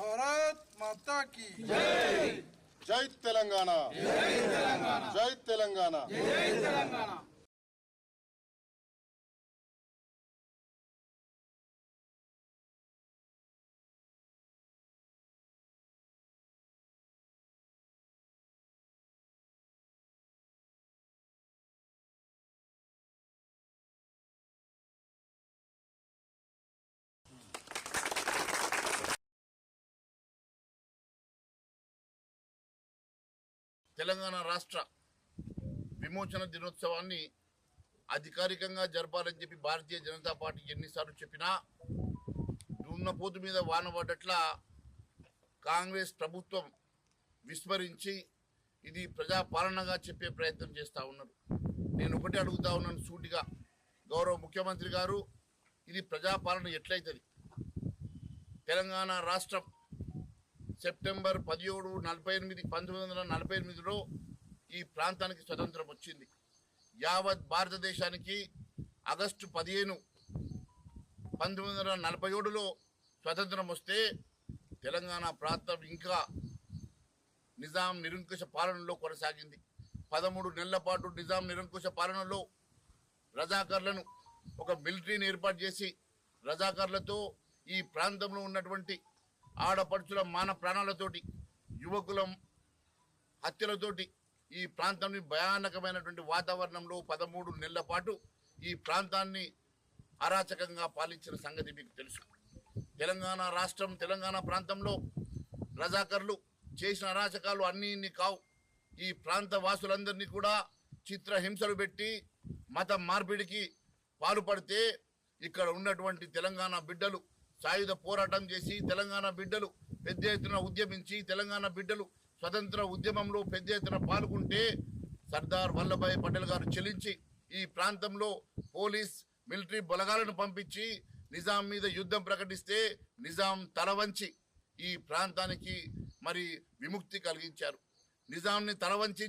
భారత్ మాతా key జై తెలంగాణ జై తెలంగాణ తెలంగాణ రాష్ట్ర విమోచన దినోత్సవాన్ని అధికారికంగా జరపాలని చెప్పి భారతీయ జనతా పార్టీ ఎన్నిసార్లు చెప్పినా దున్నపోతు మీద వాన పడ్డట్ల కాంగ్రెస్ ప్రభుత్వం విస్మరించి ఇది ప్రజాపాలనగా చెప్పే ప్రయత్నం చేస్తూ ఉన్నారు. నేను ఒకటి అడుగుతా ఉన్నాను సూటిగా. గౌరవ ముఖ్యమంత్రి గారు ఇది ప్రజాపాలన ఎట్లయితుంది? తెలంగాణ రాష్ట్రం సెప్టెంబర్ పదిహేడు నలభై ఎనిమిది పంతొమ్మిది వందల నలభై ఎనిమిదిలో ఈ ప్రాంతానికి స్వతంత్రం వచ్చింది. యావత్ భారతదేశానికి ఆగస్టు పదిహేను పంతొమ్మిది వందల నలభై ఏడులో స్వతంత్రం వస్తే తెలంగాణ ప్రాంతం ఇంకా నిజాం నిరంకుశ పాలనలో కొనసాగింది. పదమూడు నెలల పాటు నిజాం నిరంకుశ పాలనలో రజాకర్లను ఒక మిలిటరీని ఏర్పాటు చేసి రజాకర్లతో ఈ ప్రాంతంలో ఉన్నటువంటి ఆడపడుచుల మాన ప్రాణాలతోటి యువకులం హత్యలతోటి ఈ ప్రాంతాన్ని భయానకమైనటువంటి వాతావరణంలో పదమూడు నెలల పాటు ఈ ప్రాంతాన్ని అరాచకంగా పాలించిన సంగతి మీకు తెలుసు. తెలంగాణ రాష్ట్రం తెలంగాణ ప్రాంతంలో రజాకర్లు చేసిన అరాచకాలు అన్నీ ఇన్ని కావు. ఈ ప్రాంత వాసులందరినీ కూడా చిత్రహింసలు పెట్టి మత మార్పిడికి పాల్పడితే ఇక్కడ ఉన్నటువంటి తెలంగాణ బిడ్డలు సాయుధ పోరాటం చేసి తెలంగాణ బిడ్డలు పెద్ద ఎత్తున ఉద్యమించి తెలంగాణ బిడ్డలు స్వతంత్ర ఉద్యమంలో పెద్ద ఎత్తున పాల్గొంటే సర్దార్ వల్లభాయ్ పటేల్ గారు చెలించి ఈ ప్రాంతంలో పోలీస్ మిలిటరీ బలగాలను పంపించి నిజాం మీద యుద్ధం ప్రకటిస్తే నిజాం తల వంచి ఈ ప్రాంతానికి మరి విముక్తి కలిగించారు. నిజాంని తలవంచి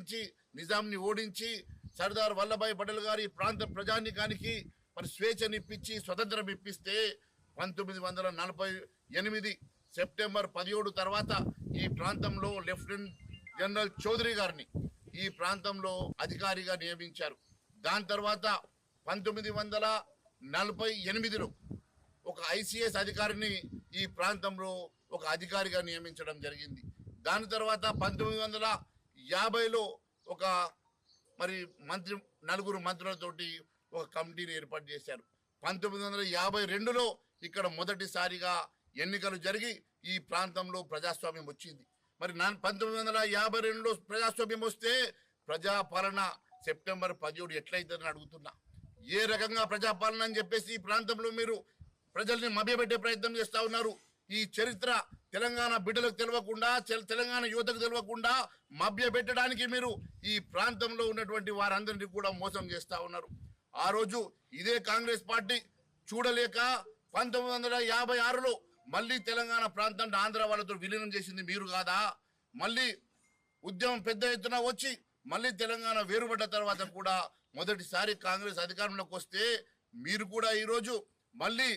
నిజాంని ఓడించి సర్దార్ వల్లభాయ్ పటేల్ గారి ప్రాంత ప్రజానికానికి మరి స్వేచ్ఛనిప్పించి స్వతంత్రం ఇప్పిస్తే పంతొమ్మిది వందల నలభై ఎనిమిది సెప్టెంబర్ పదిహేడు తర్వాత ఈ ప్రాంతంలో లెఫ్టినెంట్ జనరల్ చౌదరి గారిని ఈ ప్రాంతంలో అధికారిగా నియమించారు. దాని తర్వాత పంతొమ్మిది వందల నలభై ఎనిమిదిలో ఒక ఐసిఎస్ అధికారిని ఈ ప్రాంతంలో ఒక అధికారిగా నియమించడం జరిగింది. దాని తర్వాత పంతొమ్మిది వందల యాభైలో ఒక మరి మంత్రి నలుగురు మంత్రులతోటి ఒక కమిటీని ఏర్పాటు చేశారు. పంతొమ్మిది వందల యాభై రెండులో ఇక్కడ మొదటిసారిగా ఎన్నికలు జరిగి ఈ ప్రాంతంలో ప్రజాస్వామ్యం వచ్చింది. మరి నా పంతొమ్మిది వందల యాభై రెండులో ప్రజాస్వామ్యం వస్తే ప్రజాపాలన సెప్టెంబర్ పదిహేడు ఎట్లయితుందని అడుగుతున్నా. ఏ రకంగా ప్రజాపాలన అని చెప్పేసి ఈ ప్రాంతంలో మీరు ప్రజల్ని మభ్యపెట్టే ప్రయత్నం చేస్తూ ఉన్నారు. ఈ చరిత్ర తెలంగాణ బిడ్డలకు తెలియకుండా తెలంగాణ యువతకు తెలియకుండా మభ్య పెట్టడానికి మీరు ఈ ప్రాంతంలో ఉన్నటువంటి వారందరినీ కూడా మోసం చేస్తూ ఉన్నారు. ఆ రోజు ఇదే కాంగ్రెస్ పార్టీ చూడలేక పంతొమ్మిది వందల యాభై ఆరులో మళ్ళీ తెలంగాణ ప్రాంతాన్ని ఆంధ్ర వాళ్ళతో విలీనం చేసింది మీరు కాదా? మళ్ళీ ఉద్యమం పెద్ద ఎత్తున వచ్చి మళ్ళీ తెలంగాణ వేరుపడ్డ తర్వాత కూడా మొదటిసారి కాంగ్రెస్ అధికారంలోకి వస్తే మీరు కూడా ఈరోజు మళ్ళీ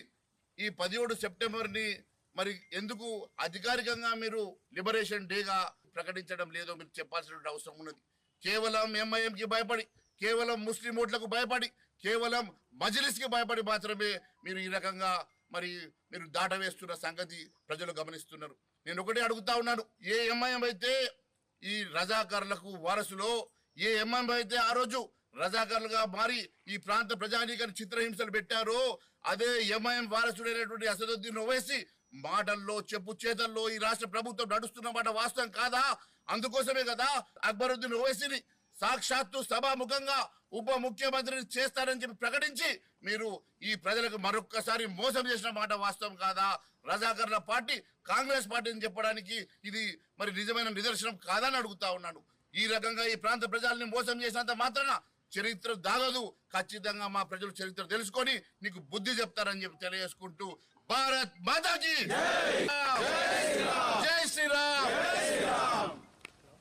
ఈ పదిహేడు సెప్టెంబర్ని మరి ఎందుకు అధికారికంగా మీరు లిబరేషన్ డేగా ప్రకటించడం లేదో మీరు చెప్పాల్సిన అవసరం ఉన్నది. కేవలం ఎంఐఎంకి భయపడి కేవలం ముస్లిం ఓట్లకు భయపడి కేవలం మజిలిస్కి భయపడి మాత్రమే మీరు ఈ రకంగా మరి మీరు దాటవేస్తున్న సంగతి ప్రజలు గమనిస్తున్నారు. నేను ఒకటే అడుగుతా ఉన్నాను. ఏ ఎంఐఎం అయితే ఈ రజాకారులకు వారసులో ఏ ఎంఐఎం అయితే ఆ రోజు రజాకారులుగా మారి ఈ ప్రాంత ప్రజానీకాన్ని చిత్రహింసలు పెట్టారో అదే ఎంఐఎం వారసుడైనటువంటి అసదుద్దీన్ ఓవైసీ మాటల్లో చెప్పు చేతల్లో ఈ రాష్ట్ర ప్రభుత్వం నడుస్తున్న మాట వాస్తవం కాదా? అందుకోసమే కదా అక్బరుద్దీన్ ఓవైసీని సాక్షాత్తు సభాముఖంగా ఉప ముఖ్యమంత్రిని చేస్తారని చెప్పి ప్రకటించి మీరు ఈ ప్రజలకు మరొక్కసారి మోసం చేసిన మాట వాస్తవం కాదా? రజాకర్ల పార్టీ కాంగ్రెస్ పార్టీని చెప్పడానికి ఇది మరి నిజమైన నిదర్శనం కాదని అడుగుతా ఉన్నాను ఈ రకంగా ఈ ప్రాంత ప్రజల్ని మోసం చేసినంత మాత్రాన చరిత్ర దాగదు. ఖచ్చితంగా మా ప్రజలు చరిత్ర తెలుసుకొని నీకు బుద్ధి చెప్తారని చెప్పి తెలియజేసుకుంటూ భారత్ మాతాజీ జై శ్రీరామ్!